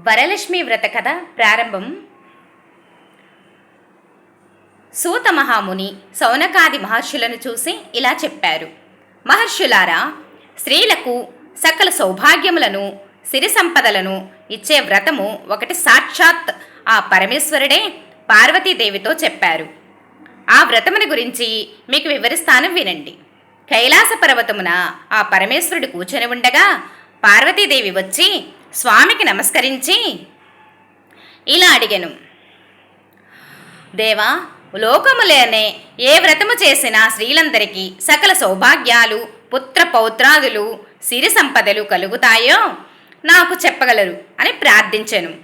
వరలక్ష్మి వ్రత కథ ప్రారంభం. సూత మహాముని సౌనకాది మహర్షులను చూసి ఇలా చెప్పారు. మహర్షులారా స్త్రీలకు సకల సౌభాగ్యములను సిరి సంపదలను ఇచ్చే వ్రతము ఒకటి సాక్షాత్ ఆ పరమేశ్వరుడే పార్వతీదేవితో చెప్పారు. ఆ వ్రతముని గురించి మీకు వివరిస్తాను వినండి. కైలాస పర్వతమున ఆ పరమేశ్వరుడు కూర్చొని ఉండగా పార్వతీదేవి వచ్చి స్వామికి నమస్కరించి ఇలా అడిగెను. దేవా లోకములేనే ఏ వ్రతము చేసిన స్త్రీలందరికీ సకల సౌభాగ్యాలు పుత్ర పౌత్రాదులు సిరి సంపదలు కలుగుతాయో నాకు చెప్పగలరు అని ప్రార్థించెను.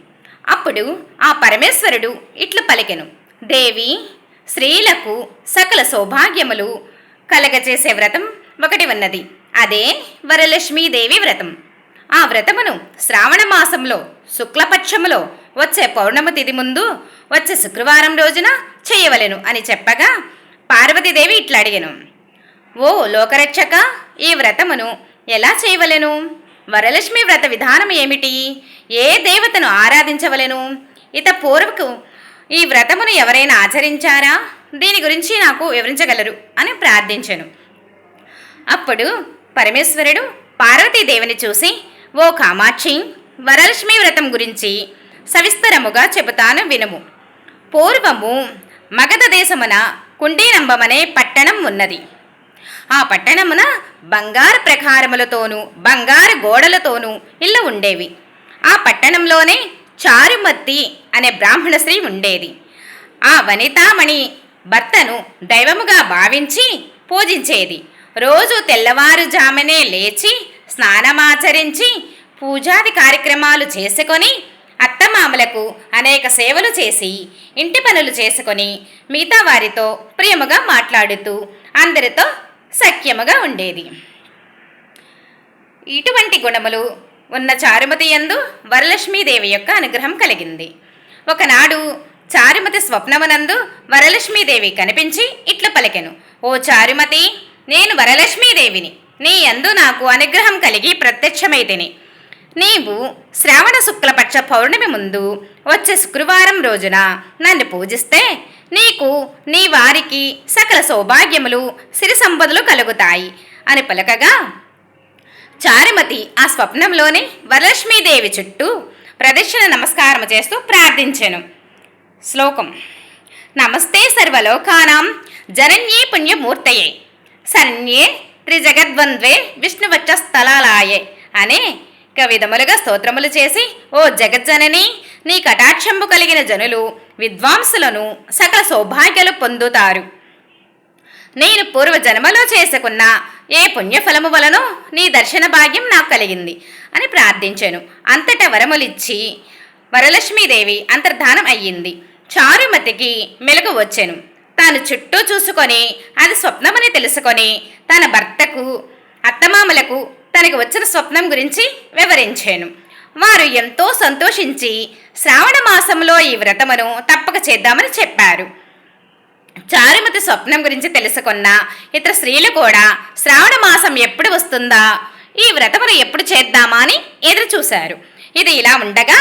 అప్పుడు ఆ పరమేశ్వరుడు ఇట్లు పలికెను. దేవి స్త్రీలకు సకల సౌభాగ్యములు కలగచేసే వ్రతం ఒకటి ఉన్నది. అదే వరలక్ష్మీదేవి వ్రతం. ఆ వ్రతమును శ్రావణ మాసంలో శుక్లపక్షములో వచ్చే పౌర్ణమి తిథి ముందు వచ్చే శుక్రవారం రోజున చేయవలెను అని చెప్పగా పార్వతీదేవి ఇట్లా అడిగాను. ఓ లోకరక్షక ఈ వ్రతమును ఎలా చేయవలెను? వరలక్ష్మి వ్రత విధానం ఏమిటి? ఏ దేవతను ఆరాధించవలెను? ఇత పూర్వకు ఈ వ్రతమును ఎవరైనా ఆచరించారా? దీని గురించి నాకు వివరించగలరు అని ప్రార్థించాను. అప్పుడు పరమేశ్వరుడు పార్వతీదేవిని చూసి ఓ కామాక్షి వరలక్ష్మి వ్రతం గురించి సవిస్తరముగా చెబుతాను వినుము. పూర్వము మగధ దేశమున కుండీనంబమనే పట్టణం ఉన్నది. ఆ పట్టణమున బంగారు ప్రకారములతోనూ బంగారు గోడలతోనూ ఇల్లు ఉండేవి. ఆ పట్టణంలోనే చారుమత్తి అనే బ్రాహ్మణ స్త్రీ ఉండేది. ఆ వనితామణి భర్తను దైవముగా భావించి పూజించేది. రోజు తెల్లవారుజామునే లేచి స్నానమాచరించి పూజాది కార్యక్రమాలు చేసుకొని అత్తమామలకు అనేక సేవలు చేసి ఇంటి పనులు చేసుకొని మిగతా వారితో ప్రేమగా మాట్లాడుతూ అందరితో సఖ్యముగా ఉండేది. ఇటువంటి గుణములు ఉన్న చారుమతి యందు వరలక్ష్మీదేవి యొక్క అనుగ్రహం కలిగింది. ఒకనాడు చారుమతి స్వప్నమునందు వరలక్ష్మీదేవి కనిపించి ఇట్లు పలికెను ఓ చారుమతి నేను వరలక్ష్మీదేవిని. నీ యందు నాకు అనుగ్రహం కలిగి ప్రత్యక్షమైతిని. నీవు శ్రావణ శుక్లపక్ష పౌర్ణమి ముందు వచ్చే శుక్రవారం రోజున నన్ను పూజిస్తే నీకు నీ వారికి సకల సౌభాగ్యములు సిరి సంపదలు కలుగుతాయి అని పలకగా చారుమతి ఆ స్వప్నంలోనే వరలక్ష్మీదేవి చుట్టూ ప్రదక్షిణ నమస్కారం చేస్తూ ప్రార్థించెను. శ్లోకం. నమస్తే సర్వలోకానాం జనన్యే పుణ్యమూర్తయే. సన్యే త్రిజగద్వంద్వే విష్ణువచ్చ స్థలాలాయే అని విధములుగా స్తోత్రములు చేసి ఓ జగజ్జనని నీ కటాక్షంబు కలిగిన జనులు విద్వాంసులను సకల సౌభాగ్యాలు పొందుతారు. నేను పూర్వజన్మలో చేసుకున్న ఏ పుణ్యఫలము వలనో నీ దర్శన భాగ్యం నాకు కలిగింది అని ప్రార్థించాను. అంతటా వరములిచ్చి వరలక్ష్మీదేవి అంతర్ధానం అయ్యింది. చారుమతికి మెలకు వచ్చెను. తాను చుట్టూ చూసుకొని అది స్వప్నమని తెలుసుకొని తన భర్తకు అత్తమామలకు తనకు వచ్చిన స్వప్నం గురించి వివరించాను. వారు ఎంతో సంతోషించి శ్రావణ మాసంలో ఈ వ్రతమును తప్పక చేద్దామని చెప్పారు. చారుమతి స్వప్నం గురించి తెలుసుకున్న ఇతర స్త్రీలు కూడా శ్రావణ మాసం ఎప్పుడు వస్తుందా? ఈ వ్రతమును ఎప్పుడు చేద్దామా అని ఎదురు చూశారు ఇది ఇలా ఉండగా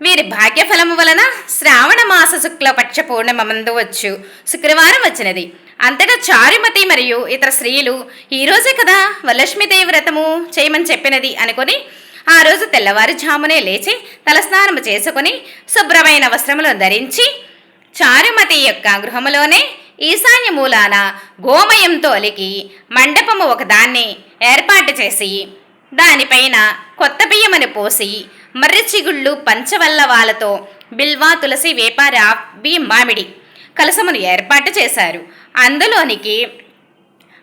వీరి భాగ్యఫలము వలన శ్రావణ మాస శుక్లపక్ష పూర్ణిమ మందు వచ్చు. శుక్రవారం వచ్చినది. అంతటా చారుమతి మరియు ఇతర స్త్రీలు ఈరోజే కదా వరలక్ష్మీదేవి వ్రతము చేయమని చెప్పినది అనుకొని ఆ రోజు తెల్లవారుజామునే లేచి తలస్నానము చేసుకుని శుభ్రమైన వస్త్రములను ధరించి చారుమతి యొక్క గృహములోనే ఈశాన్య మూలాన గోమయంతో అలికి మండపము ఒకదాన్ని ఏర్పాటు చేసి దానిపైన కొత్త బియ్యమని పోసి మర్రిచిగుళ్ళు పంచవల్లవాలతో బిల్వా తులసి వేప రాబి మామిడి కలసమును ఏర్పాటు చేశారు. అందులోనికి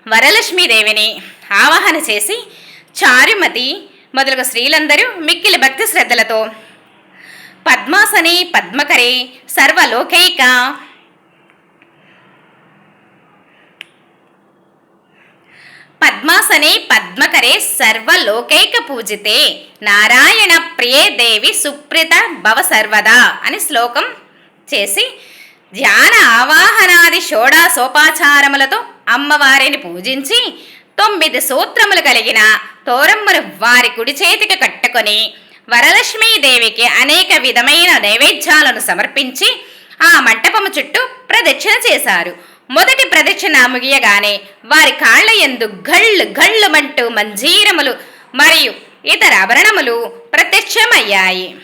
వరలక్ష్మీదేవిని ఆవాహన చేసి చారుమతి మొదలగు స్త్రీలందరూ మిక్కిలి భక్తి శ్రద్ధలతో పద్మాసని పద్మకరే సర్వలోకైక పద్మాసనే పద్మకరే సర్వలోకైక పూజితే. నారాయణ ప్రియే దేవి సుప్రిత భవ సర్వదా అని శ్లోకం చేసి ధ్యాన ఆవాహనాది షోడా సోపాచారములతో అమ్మవారిని పూజించి తొమ్మిది సూత్రములు కలిగిన తోరమ్మను వారి కుడి చేతికి కట్టుకొని వరలక్ష్మీదేవికి అనేక విధమైన నైవేద్యాలను సమర్పించి ఆ మంటపము చుట్టూ ప్రదక్షిణ చేశారు. మొదటి ప్రదక్షిణ ముగియగానే వారి కాళ్ళ ఎందు గళ్ళు గళ్ళుమంటూ మంజీరములు మరియు ఇతర ఆభరణములు ప్రత్యక్షమయ్యాయి.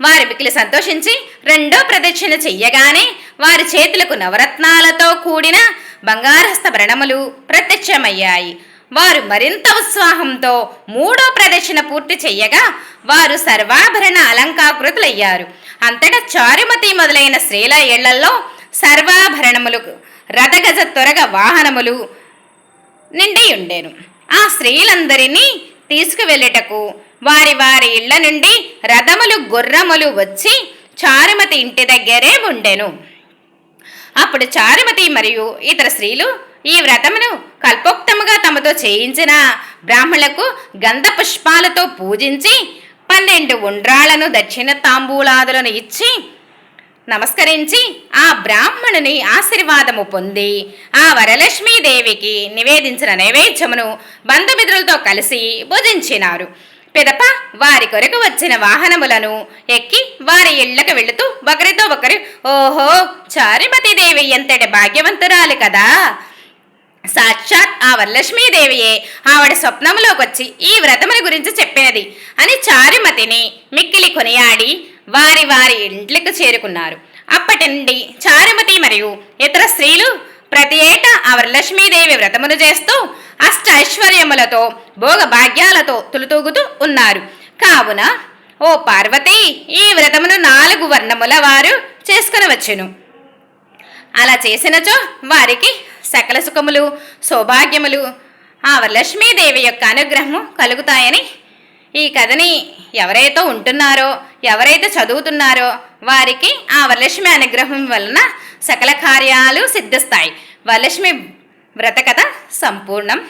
వారి మిక్కిలి సంతోషించి రెండో ప్రదక్షిణ చెయ్యగానే వారి చేతులకు నవరత్నాలతో కూడిన బంగారహస్త భరణములు ప్రత్యక్షమయ్యాయి. వారు మరింత ఉత్సాహంతో మూడో ప్రదక్షిణ పూర్తి చెయ్యగా వారు సర్వాభరణ అలంకాకృతులయ్యారు. అంతటా చారుమతి మొదలైన స్త్రీల ఇళ్ళలో సర్వాభరణములు రథగజ త్వరగ వాహనములు నిండి ఉండేను ఆ స్త్రీలందరినీ తీసుకువెళ్ళుటకు వారి వారి ఇళ్ళ నుండి రథములు గుర్రములు వచ్చి చారుమతి ఇంటి దగ్గరే ఉండెను. అప్పుడు చారుమతి మరియు ఇతర స్త్రీలు ఈ వ్రతమును కల్పోక్తముగా తమతో చేయించిన బ్రాహ్మణులకు గంధ పుష్పాలతో పూజించి పన్నెండు ఉండ్రాళ్ళను దక్షిణ తాంబూలాదులను ఇచ్చి నమస్కరించి ఆ బ్రాహ్మణుని ఆశీర్వాదము పొంది ఆ వరలక్ష్మీదేవికి నివేదించిన నైవేద్యమును బంధుమిత్రులతో కలిసి భుజించినారు. పిదప వారి కొరకు వచ్చిన వాహనములను ఎక్కి వారి ఇళ్ళకు వెళుతూ ఒకరితో ఒకరు ఓహో చారిమతిదేవి ఎంతటి భాగ్యవంతురాలు కదా! సాక్షాత్ ఆ వరలక్ష్మీదేవియే ఆవిడ స్వప్నములోకొచ్చి ఈ వ్రతముల గురించి చెప్పినది అని చారుమతిని మిక్కిలి కొనియాడి వారి వారి ఇంట్లకు చేరుకున్నారు. అప్పటి నుండి చారుమతి మరియు ఇతర స్త్రీలు ప్రతి ఏటా ఆ వరలక్ష్మీదేవి వ్రతమును చేస్తూ అష్ట ఐశ్వర్యములతో భోగభాగ్యాలతో తులుతూగుతూ ఉన్నారు. కావున ఓ పార్వతి ఈ వ్రతమును నాలుగు వర్ణముల వారు చేసుకునవచ్చును. అలా చేసినచో వారికి సకల సుఖములు సౌభాగ్యములు ఆ వరలక్ష్మీదేవి యొక్క అనుగ్రహము కలుగుతాయని ఈ కథని ఎవరైతే ఉంటున్నారో ఎవరైతే చదువుతున్నారో వారికి ఆ వరలక్ష్మి అనుగ్రహం వలన సకల కార్యాలు సిద్ధిస్తాయి. వరలక్ష్మి వ్రతకథ సంపూర్ణం.